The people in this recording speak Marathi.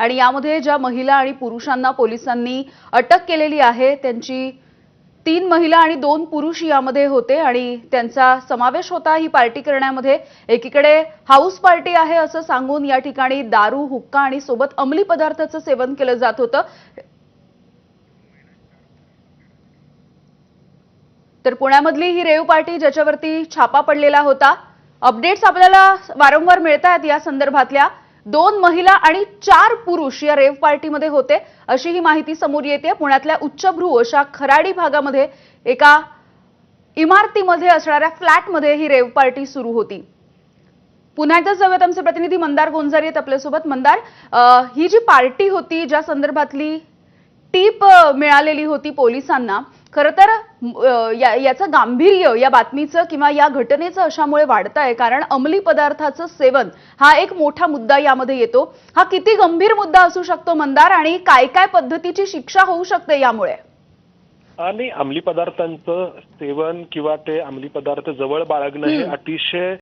आणि यामध्ये ज्या महिला आणि पुरुषांना पोलिसांनी अटक केलेली आहे त्यांची तीन महिला आणि दोन पुरुष यामध्ये होते आणि त्यांचा समावेश होता ही पार्टी करण्यामध्ये. एकीकडे हाऊस पार्टी आहे असं सांगून या ठिकाणी दारू हुक्का आणि सोबत अंमली पदार्थाचं सेवन केलं जात होतं. तर पुण्यामधली ही रेव पार्टी ज्याच्यावरती छापा पडलेला होता. अपडेट्स आपल्याला वारंवार मिळत आहेत या संदर्भातल्या. दोन महिला आणि चार पुरुष या रेव पार्टीमध्ये होते. अशी ही माहिती समोर येते पुण्यातल्या उच्चभ्रू अशा खराडी भागामध्ये एका इमारतीमध्ये असणाऱ्या फ्लॅटमध्ये ही रेव पार्टी सुरू होती. पुन्हा एकदा जाऊयात आमचे प्रतिनिधी मंदार गोंजारी आहेत आपल्यासोबत. मंदार ही जी पार्टी होती ज्या संदर्भातली टीप मिळालेली होती पोलिसांना खरं तर या- याचं गांभीर्य या बातमीचं किंवा या घटनेचं अशामुळे वाढत आहे कारण अंमली पदार्थाचं सेवन हा एक मोठा मुद्दा यामध्ये येतो. हा किती गंभीर मुद्दा असू शकतो मंदार? आणि काय काय पद्धतीची शिक्षा होऊ शकते यामुळे? आणि अंमली पदार्थांचं सेवन किंवा ते अंमली पदार्थ जवळ बाळगणं हे. अतिशय